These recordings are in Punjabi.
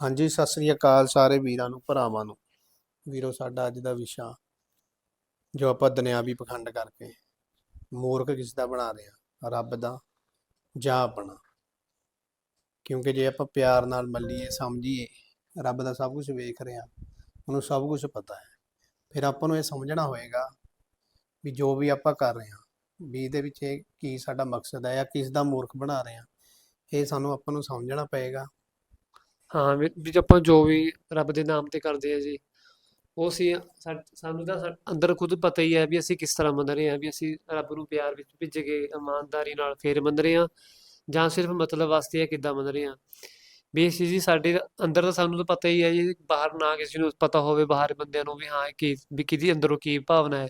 ਹਾਂਜੀ, ਸਤਿ ਸ੍ਰੀ ਅਕਾਲ ਸਾਰੇ ਵੀਰਾਂ ਨੂੰ, ਭਰਾਵਾਂ ਨੂੰ। ਵੀਰੋ, ਸਾਡਾ ਅੱਜ ਦਾ ਵਿਸ਼ਾ, ਜੋ ਆਪਾਂ ਦੁਨਿਆਵੀ ਪਖੰਡ ਕਰਕੇ ਮੂਰਖ ਕਿਸ ਦਾ ਬਣਾ ਰਹੇ ਆ ਰੱਬ ਦਾ ਜਾਂ ਆਪਣਾ। ਕਿਉਂਕਿ ਜੇ ਆਪਾਂ ਪਿਆਰ ਨਾਲ ਮੱਲੀਏ, ਸਮਝੀਏ, ਰੱਬ ਦਾ ਸਭ ਕੁਝ ਵੇਖ ਰਹੇ ਰਿਹਾ ਉਹਨੂੰ ਸਭ ਕੁਝ ਪਤਾ ਹੈ। ਫਿਰ ਆਪਾਂ ਨੂੰ ਇਹ ਸਮਝਣਾ ਹੋਏਗਾ ਵੀ ਜੋ ਵੀ ਆਪਾਂ ਕਰ ਰਹੇ ਹਾਂ, ਵੀ ਇਹਦੇ ਵਿੱਚ ਇਹ ਕੀ ਸਾਡਾ ਮਕਸਦ ਹੈ ਜਾਂ ਕਿਸ ਦਾ ਮੂਰਖ ਬਣਾ ਰਹੇ ਹਾਂ, ਇਹ ਸਾਨੂੰ ਆਪਾਂ ਨੂੰ ਸਮਝਣਾ ਪਏਗਾ। ਹਾਂ, ਵੀ ਆਪਾਂ ਜੋ ਵੀ ਰੱਬ ਦੇ ਨਾਮ ਤੇ ਕਰਦੇ ਆ ਜੀ, ਉਹ ਸੀ, ਸਾਨੂੰ ਤਾਂ ਅੰਦਰ ਖੁਦ ਪਤਾ ਹੀ ਹੈ ਵੀ ਅਸੀਂ ਕਿਸ ਤਰ੍ਹਾਂ ਮੰਨ ਰਹੇ ਹਾਂ, ਵੀ ਅਸੀਂ ਰੱਬ ਨੂੰ ਪਿਆਰ ਵਿੱਚ ਭਿੱਜ ਕੇ ਇਮਾਨਦਾਰੀ ਨਾਲ ਫੇਰ ਮੰਨ ਰਹੇ ਹਾਂ, ਜਾਂ ਸਿਰਫ ਮਤਲਬ ਵਾਸਤੇ ਹੈ ਕਿੱਦਾਂ ਮੰਨ ਰਹੇ ਹਾਂ। ਵੀ ਇਸ ਚੀਜ਼ ਸਾਡੇ ਅੰਦਰ ਤਾਂ ਸਾਨੂੰ ਤਾਂ ਪਤਾ ਹੀ ਹੈ ਜੀ, ਬਾਹਰ ਨਾ ਕਿਸੇ ਨੂੰ ਪਤਾ ਹੋਵੇ, ਬਾਹਰ ਬੰਦਿਆਂ ਨੂੰ ਵੀ ਹਾਂ, ਕਿ, ਵੀ ਕਿਹਦੀ ਅੰਦਰੋਂ ਕੀ ਭਾਵਨਾ ਹੈ।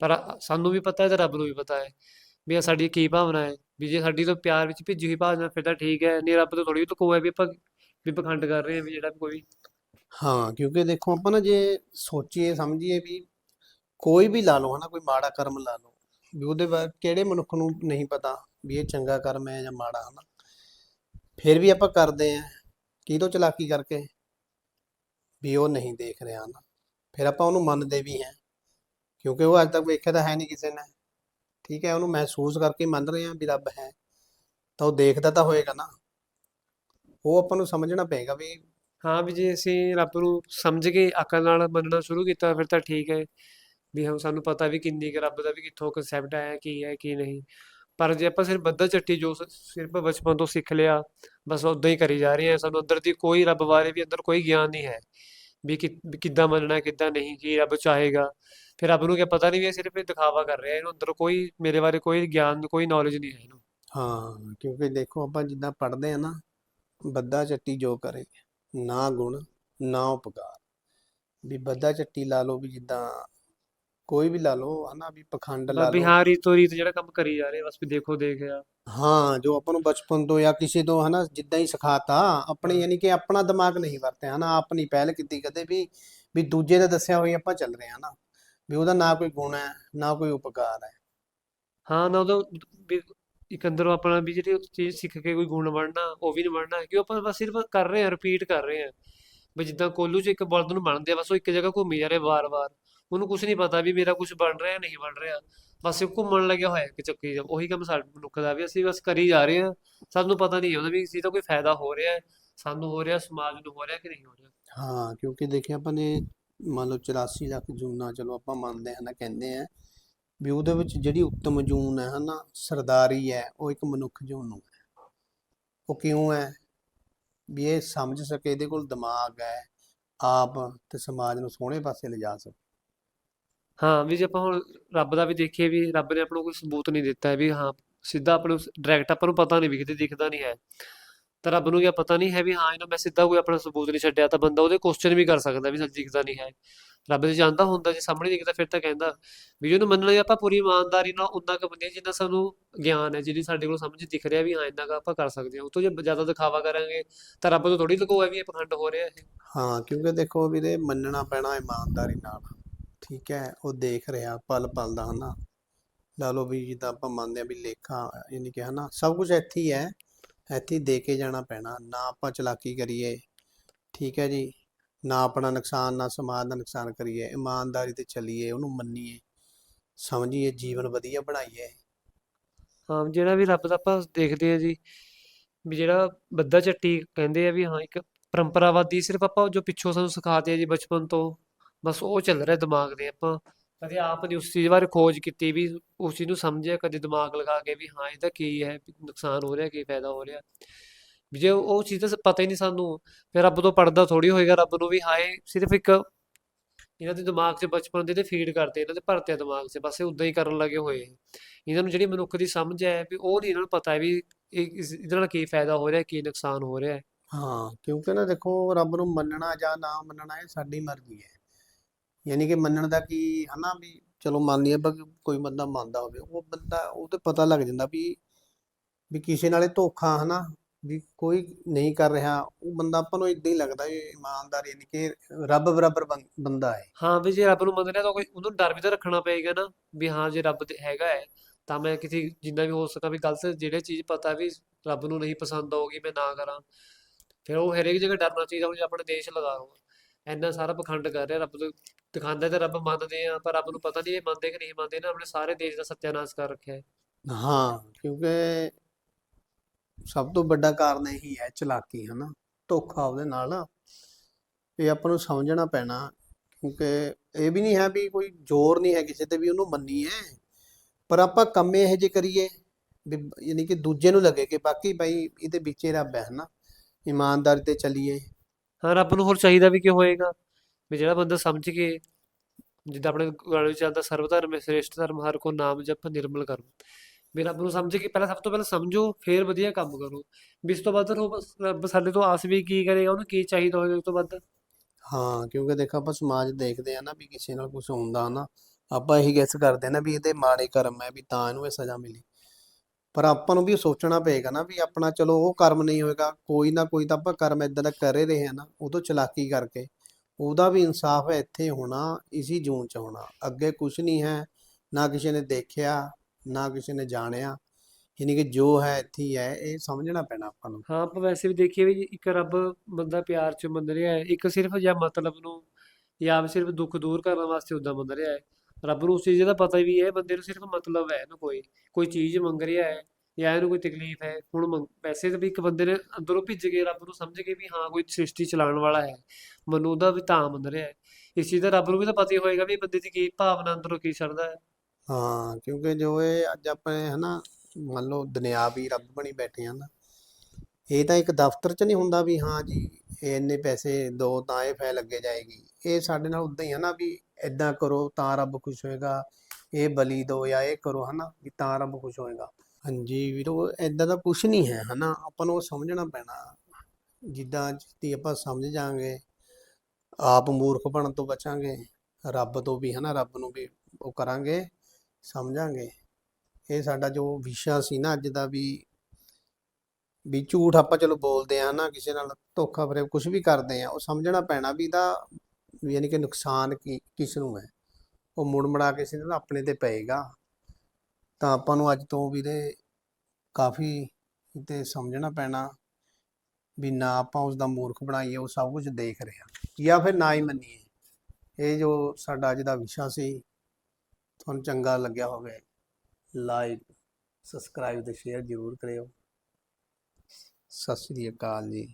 ਪਰ ਸਾਨੂੰ ਵੀ ਪਤਾ ਹੈ ਤੇ ਰੱਬ ਨੂੰ ਵੀ ਪਤਾ ਹੈ, ਵੀ ਇਹ ਸਾਡੀ ਕੀ ਭਾਵਨਾ ਹੈ, ਵੀ ਜੇ ਸਾਡੀ ਤੋਂ ਪਿਆਰ ਵਿੱਚ ਭਿੱਜੀ ਹੋਈ ਭਾਵਨਾ, ਫਿਰ ਤਾਂ ਠੀਕ ਹੈ, ਨਹੀਂ ਰੱਬ ਤੋਂ ਥੋੜੀ ਹੈ ਵੀ ਆਪਾਂ ਵੀ ਪਖੰਡ ਕਰ ਰਹੇ ਆ ਵੀ ਜਿਹੜਾ ਕੋਈ ਹਾਂ, ਕਿਉਂਕਿ ਦੇਖੋ ਆਪਾਂ ਨਾ ਜੇ ਸੋਚੀਏ, ਸਮਝੀਏ ਵੀ ਕੋਈ ਵੀ ਲਾ ਲਓ, ਹਨਾ, ਕੋਈ ਮਾੜਾ ਕਰਮ ਲਾ ਲਓ, ਵੀ ਉਹਦੇ ਬਾਰੇ ਕਿਹੜੇ ਮਨੁੱਖ ਨੂੰ ਨਹੀਂ ਪਤਾ ਵੀ ਇਹ ਚੰਗਾ ਕਰਮ ਹੈ ਜਾਂ ਮਾੜਾ, ਹਨਾ। ਫਿਰ ਵੀ ਆਪਾਂ ਕਰਦੇ ਆਂ ਕਿਹਦੋਂ ਚਲਾਕੀ ਕਰਕੇ? ਵੀ ਉਹ ਨਹੀਂ ਦੇਖ ਰਿਹਾ, ਹਨਾ। ਫਿਰ ਆਪਾਂ ਉਹਨੂੰ ਮੰਨਦੇ ਵੀ ਹਾਂ, ਕਿਉਂਕਿ ਉਹ ਅੱਜ ਤੱਕ ਵੇਖਿਆ ਤਾਂ ਹੈ ਨਹੀਂ ਕਿਸੇ ਨੇ। ਠੀਕ ਹੈ, ਉਹਨੂੰ ਮਹਿਸੂਸ ਕਰਕੇ ਮੰਨ ਰਹੇ ਹਾਂ ਵੀ ਰੱਬ ਹੈ, ਤਾਂ ਉਹ ਦੇਖਦਾ ਤਾਂ ਹੋਏਗਾ ਨਾ। ਉਹ ਆਪਾਂ ਨੂੰ ਸਮਝਣਾ ਪਏਗਾ ਵੀ ਹਾਂ ਵੀ ਜੇ ਅਸੀਂ ਰੱਬ ਨੂੰ ਸਮਝ ਕੇ ਅਕਲ ਨਾਲ ਮੰਨਣਾ ਸ਼ੁਰੂ ਕੀਤਾ ਫਿਰ ਤਾਂ ਠੀਕ ਹੈ। ਵੀ ਹੁਣ ਸਾਨੂੰ ਪਤਾ ਵੀ ਕਿੰਨੀ ਕੁ ਰੱਬ ਦਾ ਵੀ ਕਿੱਥੋਂ ਕਨਸੈਪਟ ਆਇਆ ਕੀ ਹੈ ਕੀ ਨਹੀਂ। ਪਰ ਜੇ ਆਪਾਂ ਸਿਰਫ ਬੱਧਾ ਚੱਟੀ ਜੋ ਸਿਰਫ ਬਚਪਨ ਤੋਂ ਸਿੱਖ ਲਿਆ ਬਸ ਉਦਾਂ ਹੀ ਕਰੀ ਜਾ ਰਹੇ ਹਾਂ। ਸਾਨੂੰ ਅੰਦਰ ਦੀ ਕੋਈ ਰੱਬ ਬਾਰੇ ਵੀ ਅੰਦਰ ਕੋਈ ਗਿਆਨ ਨਹੀਂ ਹੈ। ਵੀ ਕਿੱਦਾਂ ਮੰਨਣਾ ਕਿੱਦਾਂ ਨਹੀਂ ਕੀ ਰੱਬ ਚਾਹੇਗਾ। ਫਿਰ ਰੱਬ ਨੂੰ ਕੀ ਪਤਾ ਨਹੀਂ ਵੀ ਸਿਰਫ ਇਹ ਦਿਖਾਵਾ ਕਰ ਰਿਹਾ ਇਹਨੂੰ ਅੰਦਰ ਕੋਈ ਮੇਰੇ ਬਾਰੇ ਕੋਈ ਗਿਆਨ ਕੋਈ ਨੌਲੇਜ ਨਹੀਂ ਹੈ ਇਹਨੂੰ। ਹਾਂ ਕਿਉਂਕਿ ਦੇਖੋ ਆਪਾਂ ਜਿੱਦਾਂ ਪੜ੍ਹਦੇ ਆ ਨਾ ਬੱਧਾ ਚੱਟੀ ਜੋ ਕਰੇ ਨਾ ਗੁਣ ਨਾ ਉਪਕਾਰ। ਵੀ ਬੱਧਾ ਚੱਟੀ ਲਾ ਲਓ ਵੀ ਜਿੱਦਾਂ ਕੋਈ ਵੀ ਲਾ ਲਓ ਹਨਾ ਵੀ ਪਖੰਡ ਲਾ ਲਓ। ਹਾਂ ਰੀਤੋ ਰੀਤ ਜਿਹੜਾ ਕੰਮ ਕਰੀ ਜਾ ਰਹੇ ਬਸ ਵੀ ਦੇਖੋ ਦੇਖਿਆ ਹਾਂ ਜੋ ਆਪਾਂ ਨੂੰ ਬਚਪਨ ਤੋਂ ਜਾਂ ਕਿਸੇ ਤੋਂ ਹਨਾ ਜਿੱਦਾਂ ਹੀ ਸਿਖਾਤਾ ਆਪਣੇ ਯਾਨੀ ਕਿ ਆਪਣਾ ਦਿਮਾਗ ਨਹੀਂ ਵਰਤਿਆ ਹਨਾ ਆਪਣੀ ਪਹਿਲ ਕੀਤੀ ਕਦੇ ਵੀ ਵੀ ਦੂਜੇ ਦਾ ਦੱਸਿਆ ਹੋਈ ਆਪਾਂ ਚੱਲ ਰਹੇ ਹਾਂ ਨਾ ਵੀ ਉਹਦਾ ਨਾ ਕੋਈ ਗੁਣ ਹੈ ਨਾ ਕੋਈ ਉਪਕਾਰ ਹੈ। ਹਾਂ ਨਾ ਉਹਦਾ ਇੱਕ ਅੰਦਰੋਂ ਆਪਣਾ ਵੀ ਜਿਹੜੀ ਚੀਜ਼ ਸਿੱਖ ਕੇ ਕੋਈ ਗੁਣ ਬਣਨਾ, ਉਹ ਵੀ ਨਹੀਂ ਬਣਨਾ, ਕਿਉਂ ਆਪਾਂ ਬਸ ਸਿਰਫ ਕਰ ਰਹੇ ਹਾਂ ਰਿਪੀਟ ਕਰ ਰਹੇ ਹਾਂ। ਵੀ ਜਿੱਦਾਂ ਕੋਲੂ 'ਚ ਇੱਕ ਬਲਦ ਨੂੰ ਬਣਦੇ ਆ, ਬਸ ਉਹ ਇੱਕ ਜਗ੍ਹਾ ਘੁੰਮੀ ਜਾ ਰਿਹਾ ਵਾਰ-ਵਾਰ। ਉਹਨੂੰ ਕੁਝ ਨਹੀਂ ਪਤਾ ਵੀ ਮੇਰਾ ਕੁਝ ਬਣ ਰਿਹਾ ਨਹੀਂ ਬਣ ਰਿਹਾ। ਬਸ ਇਹ ਘੁੰਮਣ ਲੱਗਿਆ ਹੋਇਆ ਇੱਕ ਚੱਕੀ 'ਚ। ਉਹੀ ਕੰਮ ਸਾਡੇ ਮਨੁੱਖ ਦਾ ਵੀ ਅਸੀਂ ਬਸ ਕਰੀ ਜਾ ਰਹੇ ਹਾਂ। ਸਾਨੂੰ ਪਤਾ ਨਹੀਂ ਉਹਦਾ ਵੀ ਕਿਸੇ ਦਾ ਕੋਈ ਫਾਇਦਾ ਹੋ ਰਿਹਾ ਹੈ। ਸਾਨੂੰ ਹੋ ਰਿਹਾ, ਸਮਾਜ ਨੂੰ ਹੋ ਰਿਹਾ ਕਿ ਨਹੀਂ ਹੋ ਰਿਹਾ। ਹਾਂ, ਕਿਉਂਕਿ ਦੇਖਿਆ ਆਪਾਂ ਨੇ ਮੰਨ ਲਓ 84 ਲੱਖ ਜੂਨਾ, ਚਲੋ ਆਪਾਂ ਮੰਨਦੇ ਹਾਂ ਨਾ ਕਹਿੰਦੇ ਆ ਵੀ ਉਹਦੇ ਵਿੱਚ ਜਿਹੜੀ ਉੱਤਮ ਜੂਨ ਹੈ ਹਨਾ, ਸਰਦਾਰੀ ਹੈ, ਉਹ ਇੱਕ ਮਨੁੱਖ ਜੂਨ ਨੂੰ ਹੈ। ਉਹ ਕਿਉਂ ਹੈ? ਵੀ ਇਹ ਸਮਝ ਸਕੇ, ਇਹਦੇ ਕੋਲ ਦਿਮਾਗ ਹੈ, ਆਪ ਤੇ ਸਮਾਜ ਨੂੰ ਸੋਹਣੇ ਪਾਸੇ ਲਿਜਾ ਸਕੇ। ਹਾਂ, ਵੀ ਜੇ ਆਪਾਂ ਹੁਣ ਰੱਬ ਦਾ ਵੀ ਦੇਖੀਏ, ਵੀ ਰੱਬ ਨੇ ਆਪਾਂ ਨੂੰ ਕੋਈ ਸਬੂਤ ਨਹੀਂ ਦਿੱਤਾ ਹੈ, ਵੀ ਹਾਂ, ਸਿੱਧਾ ਆਪਾਂ ਨੂੰ ਡਾਇਰੈਕਟ ਆਪਾਂ ਨੂੰ ਪਤਾ ਨਹੀਂ ਵੀ ਕਿਤੇ ਦਿਖਦਾ ਨਹੀਂ ਹੈ। ਤਾਂ ਰੱਬ ਨੂੰ ਕੀ ਪਤਾ ਨਹੀਂ ਹੈ ਵੀ ਹਾਂ, ਇਹਨੂੰ ਮੈਂ ਸਿੱਧਾ ਕੋਈ ਆਪਣਾ ਸਬੂਤ ਨਹੀਂ ਛੱਡਿਆ, ਤਾਂ ਬੰਦਾ ਉਹਦੇ ਕੁਐਸਚਨ ਵੀ ਕਰ ਸਕਦਾ ਵੀ ਸੱਚ ਦਿਖਦਾ ਨਹੀਂ ਹੈ। ਰੱਬ ਤੇ ਜਾਣਦਾ ਹੁੰਦਾ, ਜੇ ਸਾਹਮਣੇ ਦਿਖਦਾ ਫਿਰ ਤਾਂ ਕਹਿੰਦਾ, ਵੀ ਜਿਹਨੂੰ ਮੰਨਣਾ ਹੀ ਆਪਾਂ ਪੂਰੀ ਇਮਾਨਦਾਰੀ ਨਾਲ ਉਨਾ ਕੁ ਬੰਦੇ ਜਿੰਨਾ ਸਾਨੂੰ ਗਿਆਨ ਹੈ ਜਿਹੜੀ ਸਾਡੇ ਕੋਲ ਸਮਝ ਦਿਖ ਰਿਹਾ ਵੀ ਹਾਂ ਇੰਨਾ ਕੁ ਆਪਾਂ ਕਰ ਸਕਦੇ ਹਾਂ। ਉਹ ਤੋਂ ਜੇ ਜ਼ਿਆਦਾ ਦਿਖਾਵਾ ਕਰਾਂਗੇ, ਤਾਂ ਰੱਬ ਤੋਂ ਥੋੜੀ ਲੁਕੋਇਆ ਵੀ ਇਹ ਪਖੰਡ ਹੋ ਰਿਹਾ ਇਹ। ਹਾਂ, ਕਿਉਂਕਿ ਦੇਖੋ ਵੀਰੇ ਮੰਨਣਾ ਪੈਣਾ ਇਮਾਨਦਾਰੀ ਨਾਲ, ਠੀਕ ਹੈ, ਉਹ ਦੇਖ ਰਿਹਾ, ਪਲ ਪਲ ਦਾ ਹਨਾ। ਲਾ ਲਓ ਵੀ ਜਿੱਦਾਂ ਆਪਾਂ ਮੰਨਦੇ ਆ ਵੀ ਲੇਖਾ, ਯਾਨੀ ਕਿ ਹਨਾ, ਸਭ ਕੁਝ ਇੱਥੇ ਹੀ ਹੈ। ਇੱਥੇ ਦੇ ਕੇ ਜਾਣਾ ਪੈਣਾ, ਨਾ ਆਪਾਂ ਚਲਾਕੀ ਕਰੀਏ। ਠੀਕ ਹੈ ਜੀ? ਨਾ ਆਪਣਾ ਨੁਕਸਾਨ, ਨਾ ਸਮਾਜ ਦਾ ਨੁਕਸਾਨ ਕਰੀਏ, ਇਮਾਨਦਾਰੀ ਤੇ ਚੱਲੀਏ, ਉਹਨੂੰ ਮੰਨੀਏ। ਸਮਝੀਏ, ਜੀਵਨ ਵਧੀਆ ਬਣਾਈਏ। ਹਾਂ, ਜਿਹੜਾ ਵੀ ਰੱਬ ਦਾ ਆਪਾਂ ਦੇਖਦੇ ਆ ਜੀ, ਵੀ ਜਿਹੜਾ ਬੱਧਾ ਚੱਟੀ ਕਹਿੰਦੇ ਆ ਵੀ ਹਾਂ, ਇੱਕ ਪਰੰਪਰਾਵਾਦੀ ਸਿਰਫ ਆਪਾਂ ਜੋ ਪਿੱਛੋਂ ਸਾਨੂੰ ਸਿਖਾਦੇ ਆ ਜੀ ਬਚਪਨ ਤੋਂ, ਬਸ ਉਹ ਚੱਲ ਰਿਹਾ ਦਿਮਾਗ ਦੇ ਆਪਾਂ। ਕਦੇ ਆਪ ਨਹੀਂ ਉਸ ਚੀਜ਼ ਬਾਰੇ ਖੋਜ ਕੀਤੀ ਵੀ ਉਸ ਚੀਜ਼ ਨੂੰ ਸਮਝਿਆ, ਕਦੇ ਦਿਮਾਗ ਲਗਾ ਕੇ ਵੀ ਹਾਂ ਇਹਦਾ ਕੀ ਹੈ ਨੁਕਸਾਨ ਹੋ ਰਿਹਾ, ਕੀ ਫਾਇਦਾ ਹੋ ਰਿਹਾ। ਵੀ ਜੇ ਉਹ ਚੀਜ਼ ਦਾ ਪਤਾ ਹੀ ਨਹੀਂ ਸਾਨੂੰ, ਫਿਰ ਰੱਬ ਤੋਂ ਪੜਦਾ ਥੋੜੀ ਹੋਏਗਾ ਰੱਬ ਨੂੰ ਵੀ ਹਾਏ, ਸਿਰਫ ਇੱਕ ਇਹਨਾਂ ਦੇ ਦਿਮਾਗ 'ਚ ਬਚਪਨ ਦੇ ਤੇ ਫੀਡ ਕਰਦੇ, ਇਹਨਾਂ ਦੇ ਭਰਤੇ ਦਿਮਾਗ 'ਚ, ਬਸ ਇਹ ਉਦਾਂ ਹੀ ਕਰਨ ਲੱਗੇ ਹੋਏ ਇਹਨਾਂ ਨੂੰ ਜਿਹੜੀ ਮਨੁੱਖ ਦੀ ਸਮਝ ਹੈ, ਵੀ ਉਹ ਨਹੀਂ ਇਹਨਾਂ ਨੂੰ ਪਤਾ ਹੈ ਵੀ ਇਹਦੇ ਨਾਲ ਕੀ ਫਾਇਦਾ ਹੋ ਰਿਹਾ, ਕੀ ਨੁਕਸਾਨ ਹੋ ਰਿਹਾ। ਹੈ ਹਾਂ, ਕਿਉਂਕਿ ਨਾ ਦੇਖੋ, ਰੱਬ ਨੂੰ ਮੰਨਣਾ ਜਾਂ ਨਾ ਮੰਨਣਾ, ਇਹ ਸਾਡੀ ਮਰਜ਼ੀ ਹੈ। ਯਾਨੀ ਕਿ ਮੰਨਣ ਦਾ ਕੀ ਹਨਾ ਵੀ ਚਲੋ ਮੰਨ ਲਈਏ ਆਪਾਂ ਕੋਈ ਬੰਦਾ ਮੰਨਦਾ ਹੋਵੇ, ਉਹ ਬੰਦਾ, ਉਹ ਤੇ ਪਤਾ ਲੱਗ ਜਾਂਦਾ ਵੀ ਵੀ ਕਿਸੇ ਨਾਲੇ ਧੋਖਾ ਹਨਾ, ਵੀ ਕੋਈ ਨਹੀਂ ਕਰ ਰਿਹਾ, ਉਹ ਬੰਦਾ ਆਪਾਂ ਨੂੰ ਇਦਾਂ ਹੀ ਲੱਗਦਾ ਵੀ ਇਮਾਨਦਾਰ ਯਾਨੀ ਕਿ ਰੱਬ ਬਰਾਬਰ ਬੰਦਾ ਹੈ। ਹਾਂ ਵੀ ਜੇ ਰੱਬ ਨੂੰ ਮੰਨ ਲਿਆ ਤਾਂ ਕੋਈ, ਉਹਨੂੰ ਡਰ ਵੀ ਤਾਂ ਰੱਖਣਾ ਪਏਗਾ ਨਾ, ਵੀ ਹਾਂ ਜੇ ਰੱਬ ਤੇ ਹੈਗਾ ਹੈ, ਤਾਂ ਮੈਂ ਕਿਸੇ ਜਿੰਨਾ ਵੀ ਹੋ ਸਕਾਂ ਵੀ ਗਲਤ ਜਿਹੜੇ ਚੀਜ਼ ਪਤਾ ਵੀ ਰੱਬ ਨੂੰ ਨਹੀਂ ਪਸੰਦ ਆਊਗੀ, ਮੈਂ ਨਾ ਕਰਾਂ। ਫਿਰ ਉਹ ਹਰੇਕ ਜਗ੍ਹਾ ਡਰਨਾ ਚਾਹੀਦਾ, ਹੁਣ ਜੇ ਆਪਣੇ ਦੇਸ਼ ਲਗਾ ਲਓ। ਇੰਨਾ ਸਾਰਾ ਪਖੰਡ ਕਰ ਰਿਹਾ, ਰੱਬ ਤੋਂ ਦਿਖਾਉਂਦਾ ਤੇ ਰੱਬ ਮੰਨਦੇ ਆ, ਪਰ ਰੱਬ ਨੂੰ ਪਤਾ ਨਹੀਂ ਇਹ ਮੰਨਦੇ ਕਿ ਨਹੀਂ ਮੰਨਦੇ ਨਾ ਆਪਣੇ ਸਾਰੇ ਦੇਸ਼ ਦਾ ਸੱਤਿਆਨਾਸ਼ ਕਰ ਰੱਖਿਆ ਹੈ। ਹਾਂ, ਕਿਉਂਕਿ ਸਭ ਤੋਂ ਵੱਡਾ ਕਾਰਨ ਇਹੀ ਹੈ ਚਲਾਕੀ, ਹਨਾ? ਧੋਖਾ ਉਹਦੇ ਨਾਲ। ਇਹ ਆਪਾਂ ਨੂੰ ਸਮਝਣਾ ਪੈਣਾ, ਕਿਉਂਕਿ ਇਹ ਵੀ ਨਹੀਂ ਹੈ ਵੀ ਕੋਈ ਜ਼ੋਰ ਨਹੀਂ ਹੈ ਕਿਸੇ ਤੇ ਵੀ, ਉਹਨੂੰ ਮੰਨੀਏ। ਪਰ ਆਪਾਂ ਕੰਮੇ ਇਹੋ ਜਿਹੇ ਕਰੀਏ, ਵੀ ਯਾਨੀ ਕਿ ਦੂਜੇ ਨੂੰ ਲੱਗੇ ਕਿ ਬਾਕੀ ਭਾਈ ਇਹਦੇ ਵਿੱਚ ਰੱਬ ਹੈ, ਹਨਾ? ਇਮਾਨਦਾਰੀ ਤੇ ਚੱਲੀਏ। ਹਾਂ ਰੱਬ ਨੂੰ ਹੋਰ ਚਾਹੀਦਾ ਵੀ ਕੀ ਹੋਏਗਾ? ਵੀ ਜਿਹੜਾ ਬੰਦਾ ਸਮਝ ਕੇ ਜਿੱਦਾਂ ਆਪਣੇ ਗਾਣੇ ਵਿੱਚ ਚੱਲਦਾ, ਸਰਵ ਧਰਮ ਹੈ, ਸ੍ਰੇਸ਼ਟ ਧਰਮ, ਹਰ ਕੋ ਨਾਮ ਜਪ ਨਿਰਮਲ ਕਰੋ ਵੀ ਰੱਬ ਨੂੰ ਸਮਝ ਕੇ ਪਹਿਲਾਂ ਸਭ ਤੋਂ ਪਹਿਲਾਂ ਸਮਝੋ, ਫਿਰ ਵਧੀਆ ਕੰਮ ਕਰੋ। ਵੀ ਇਸ ਤੋਂ ਵੱਧ ਹੋਰ ਰੱਬ ਸਾਡੇ ਤੋਂ ਆਸ ਵੀ ਕੀ ਕਰੇਗਾ ਉਹਨੂੰ ਕੀ ਚਾਹੀਦਾ ਹੋਏਗਾ ਉਸ ਤੋਂ ਵੱਧ? ਹਾਂ, ਕਿਉਂਕਿ ਦੇਖੋ ਆਪਾਂ ਸਮਾਜ ਦੇਖਦੇ ਆ ਨਾ ਵੀ ਕਿਸੇ ਨਾਲ ਕੁਝ ਹੁੰਦਾ ਨਾ, ਆਪਾਂ ਇਹੀ ਗੈਸ ਕਰਦੇ ਨਾ ਵੀ ਇਹਦੇ ਮਾੜੇ ਕਰਮ ਹੈ, ਵੀ ਤਾਂ ਇਹਨੂੰ ਇਹ ਸਜ਼ਾ ਮਿਲੀ। ਪਰ ਆਪਾਂ ਨੂੰ ਵੀ ਸੋਚਣਾ ਪਏਗਾ ਨਾ ਵੀ ਆਪਣਾ ਚਲੋ ਉਹ ਕਰਮ ਨਹੀਂ ਹੋਏਗਾ, ਕੋਈ ਨਾ ਕੋਈ ਤਾਂ ਆਪਾਂ ਕਰਮ ਇਦਾਂ ਦਾ ਕਰ ਹੀ ਰਹੇ ਆ ਨਾ ਉਦੋਂ ਚਲਾਕੀ ਕਰਕੇ। ਉਹਦਾ ਵੀ ਇਨਸਾਫ ਹੈ, ਇੱਥੇ ਹੋਣਾ, ਇਸੀ ਜੂਨ ਚ ਹੋਣਾ। ਅੱਗੇ ਕੁਝ ਨਹੀਂ ਹੈ, ਨਾ ਕਿਸੇ ਨੇ ਦੇਖਿਆ, ਨਾ ਕਿਸੇ ਨੇ ਜਾਣਿਆ। ਯਾਨੀ ਕਿ ਜੋ ਹੈ, ਇੱਥੇ ਹੀ ਹੈ, ਇਹ ਸਮਝਣਾ ਪੈਣਾ ਆਪਾਂ ਨੂੰ। ਹਾਂ, ਆਪਾਂ ਵੈਸੇ ਵੀ ਦੇਖੀਏ ਵੀ ਇੱਕ ਰੱਬ ਬੰਦਾ ਪਿਆਰ ਚ ਮੰਨ ਰਿਹਾ ਹੈ, ਇੱਕ ਸਿਰਫ ਜਾਂ ਮਤਲਬ ਨੂੰ ਜਾਂ ਸਿਰਫ ਦੁੱਖ ਦੂਰ ਕਰਨ ਵਾਸਤੇ ਉਦਾਂ ਮੰਨ ਰਿਹਾ ਹੈ। ਰੱਬ ਨੂੰ ਉਸ ਚੀਜ਼ ਦਾ ਪਤਾ ਵੀ ਹੈ, ਬੰਦੇ ਨੂੰ ਸਿਰਫ ਮਤਲਬ ਹੈ ਇਹਨੂੰ ਕੋਈ ਕੋਈ ਚੀਜ਼ ਮੰਗ ਰਿਹਾ ਹੈ ਜਾਂ ਇਹਨੂੰ ਕੋਈ ਤਕਲੀਫ ਹੈ, ਹੁਣ ਮੰਗ- ਤਾਂ ਵੀ ਇੱਕ ਬੰਦੇ ਨੇ ਅੰਦਰੋਂ ਭਿੱਜ ਕੇ ਰੱਬ ਨੂੰ ਸਮਝ ਕੇ ਵੀ ਹਾਂ ਕੋਈ ਸ੍ਰਿਸ਼ਟੀ ਚਲਾਉਣ ਵਾਲਾ ਹੈ, ਮਨੂ ਉਹਦਾ ਵੀ ਤਾਂ ਮੰਨ ਰਿਹਾ ਹੈ, ਇਸ ਚੀਜ਼ ਦਾ ਰੱਬ ਨੂੰ ਵੀ ਤਾਂ ਪਤਾ ਹੀ ਹੋਏਗਾ ਵੀ ਬੰਦੇ ਦੀ ਕੀ ਭਾਵਨਾ ਅੰਦਰੋਂ ਕੀ ਛੱਡਦਾ ਹੈ। ਹਾਂ, ਕਿਉਂਕਿ ਜੋ ਇਹ ਅੱਜ ਆਪਣੇ ਹਨਾ, ਮੰਨ ਲਓ ਦੁਨਿਆਵੀ ਰੱਬ ਬਣੀ ਬੈਠੇ ਆ ਨਾ ਇਹ ਤਾਂ ਇੱਕ ਦਫ਼ਤਰ 'ਚ ਨਹੀਂ ਹੁੰਦਾ ਵੀ ਹਾਂ ਜੀ, ਇਹ ਇੰਨੇ ਪੈਸੇ ਦੋ ਤਾਂ ਇਹ ਫਾਈਲ ਅੱਗੇ ਜਾਏਗੀ। ਇਹ ਸਾਡੇ ਨਾਲ ਉਦਾਂ ਹੀ ਹੈ ਨਾ ਵੀ ਇਦਾਂ ਕਰੋ ਤਾਂ ਰੱਬ ਖੁਸ਼ ਹੋਏਗਾ, ਇਹ ਬਲੀ ਦੋ ਜਾਂ ਇਹ ਕਰੋ ਹਨਾ, ਵੀ ਤਾਂ ਰੱਬ ਖੁਸ਼ ਹੋਏਗਾ। ਹਾਂਜੀ ਵੀਰੋ ਇਦਾਂ ਦਾ ਕੁਝ ਨਹੀਂ ਹੈ ਹਨਾ, ਆਪਾਂ ਨੂੰ ਸਮਝਣਾ ਪੈਣਾ। ਜਿੱਦਾਂ ਜਿੱਤੀ ਆਪਾਂ ਸਮਝ ਜਾਾਂਗੇ, ਆਪ ਮੂਰਖ ਬਣਨ ਤੋਂ ਬਚਾਂਗੇ, ਰੱਬ ਤੋਂ ਵੀ ਹਨਾ, ਰੱਬ ਨੂੰ ਵੀ ਉਹ ਕਰਾਂਗੇ, ਸਮਝਾਂਗੇ। ਇਹ ਸਾਡਾ ਜੋ ਵਿਸ਼ਾ ਸੀ ਨਾ ਅੱਜ ਦਾ ਵੀ ਵੀ ਝੂਠ ਆਪਾਂ ਚਲੋ ਬੋਲਦੇ ਆ ਨਾ, ਕਿਸੇ ਨਾਲ ਧੋਖਾ ਫਰੇਬ ਕੁਝ ਵੀ ਕਰਦੇ ਆ ਉਹ ਸਮਝਣਾ ਪੈਣਾ ਵੀ ਇਹਦਾ ਯਾਨੀ ਕਿ ਨੁਕਸਾਨ ਕੀ, ਕਿਸ ਨੂੰ ਹੈ। ਉਹ ਮੁੜ ਮੜਾ ਕੇ ਕਿਸੇ ਨਾਲ ਆਪਣੇ ਤੇ ਪਏਗਾ। ਤਾਂ ਆਪਾਂ ਨੂੰ ਅੱਜ ਤੋਂ ਵੀ ਵੀਰੇ ਕਾਫੀ ਤੇ ਸਮਝਣਾ ਪੈਣਾ ਵੀ ਨਾ ਆਪਾਂ ਉਸ ਦਾ ਮੂਰਖ ਬਣਾਈਏ, ਉਹ ਸਭ ਕੁਝ ਦੇਖ ਰਿਹਾ। ਜਾਂ ਫਿਰ ਨਾ ਹੀ ਮੰਨੀਏ। ਇਹ ਜੋ ਸਾਡਾ ਅੱਜ ਦਾ ਵਿਸ਼ਾ ਸੀ, ਤੁਹਾਨੂੰ ਚੰਗਾ ਲੱਗਿਆ ਹੋਵੇ, ਲਾਈਕ, ਸਬਸਕ੍ਰਾਈਬ ਤੇ ਸ਼ੇਅਰ ਜ਼ਰੂਰ ਕਰਿਓ। ਸਤਿ ਸ੍ਰੀ ਅਕਾਲ ਜੀ।